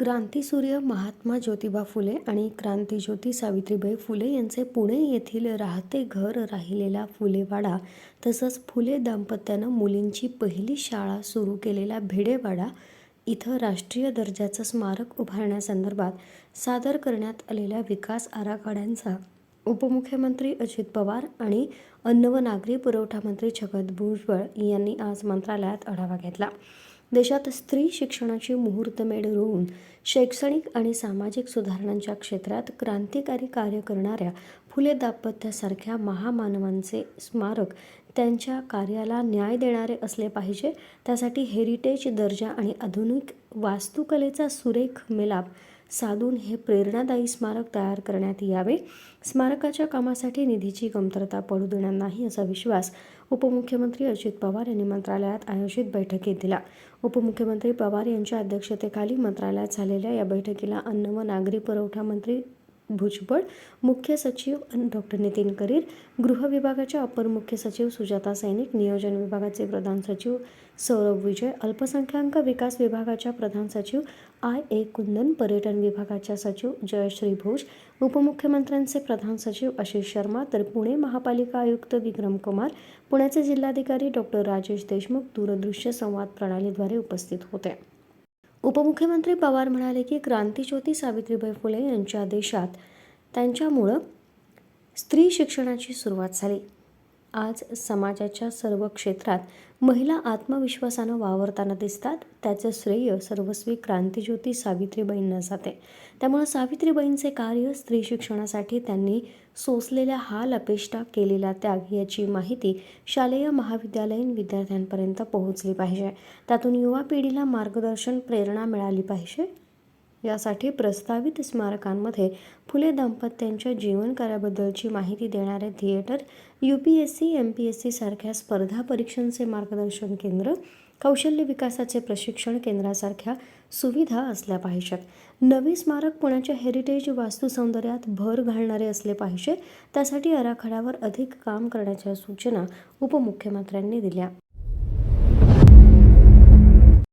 क्रांतीसूर्य महात्मा ज्योतिबा फुले आणि क्रांतीज्योती सावित्रीबाई फुले यांचे पुणे येथील राहते घर राहिलेला फुलेवाडा तसंच फुले दाम्पत्यानं मुलींची पहिली शाळा सुरू केलेला भिडेवाडा इथं राष्ट्रीय दर्जाचं स्मारक उभारण्यासंदर्भात सादर करण्यात आलेल्या विकास आराखड्यांचा उपमुख्यमंत्री अजित पवार आणि अन्न व नागरी पुरवठा मंत्री छगन भुजबळ यांनी आज मंत्रालयात आढावा घेतला. देशात स्त्री शिक्षणाची मुहूर्तमेढ रोवून शैक्षणिक आणि सामाजिक सुधारणांच्या क्षेत्रात क्रांतिकारी कार्य करणाऱ्या फुले दाम्पत्यासारख्या महामानवांचे स्मारक त्यांच्या कार्याला न्याय देणारे असले पाहिजे त्यासाठी हेरिटेज दर्जा आणि आधुनिक वास्तुकलेचा सुरेख मिलाप साधून हे प्रेरणादायी स्मारक तयार करण्यात यावे. स्मारकाच्या कामासाठी निधीची कमतरता पडू देणार नाही असा विश्वास उपमुख्यमंत्री अजित पवार यांनी मंत्रालयात आयोजित बैठकीत दिला. उपमुख्यमंत्री पवार यांच्या अध्यक्षतेखाली मंत्रालयात झालेल्या या बैठकीला अन्न व नागरी पुरवठा मंत्री भुजबळ मुख्य सचिव डॉक्टर नितीन करीर गृह विभागाच्या अपर मुख्य सचिव सुजाता सैनिक नियोजन विभागाचे प्रधान सचिव सौरभ विजय अल्पसंख्याक विकास विभागाच्या प्रधान सचिव आय ए कुंदन पर्यटन विभागाच्या सचिव जयश्री भोज उपमुख्यमंत्र्यांचे प्रधान सचिव आशिष शर्मा तर पुणे महापालिका आयुक्त विक्रम कुमार पुण्याचे जिल्हाधिकारी डॉक्टर राजेश देशमुख दूरदृश्य संवाद प्रणालीद्वारे उपस्थित होते. उपमुख्यमंत्री पवार म्हणाले की क्रांतीज्योती सावित्रीबाई फुले यांच्या देशात त्यांच्यामुळं स्त्री शिक्षणाची सुरुवात झाली. आज समाजाच्या सर्व क्षेत्रात महिला आत्मविश्वासानं वावरताना दिसतात. त्याचं श्रेय सर्वस्वी क्रांतीज्योती सावित्रीबाईंना जाते. त्यामुळं सावित्रीबाईंचे कार्य स्त्री शिक्षणासाठी त्यांनी सोसलेल्या हाल अपेष्टा केलेला त्याग याची माहिती शालेय महाविद्यालयीन विद्यार्थ्यांपर्यंत पोहोचली पाहिजे. त्यातून युवा पिढीला मार्गदर्शन प्रेरणा मिळाली पाहिजे. यासाठी प्रस्तावित स्मारकांमध्ये फुले दाम्पत्यांच्या जीवनकार्याबद्दलची माहिती देणारे theatre U P S C M P S C सारख्या स्पर्धा परीक्षांचे मार्गदर्शन केंद्र कौशल्य विकासाचे प्रशिक्षण केंद्रासारख्या सुविधा असल्या पाहिजेत. नवे स्मारक पुण्याच्या हेरिटेज वास्तुसौंदर्यात भर घालणारे असले पाहिजे त्यासाठी आराखड्यावर अधिक काम करण्याच्या सूचना उपमुख्यमंत्र्यांनी दिल्या.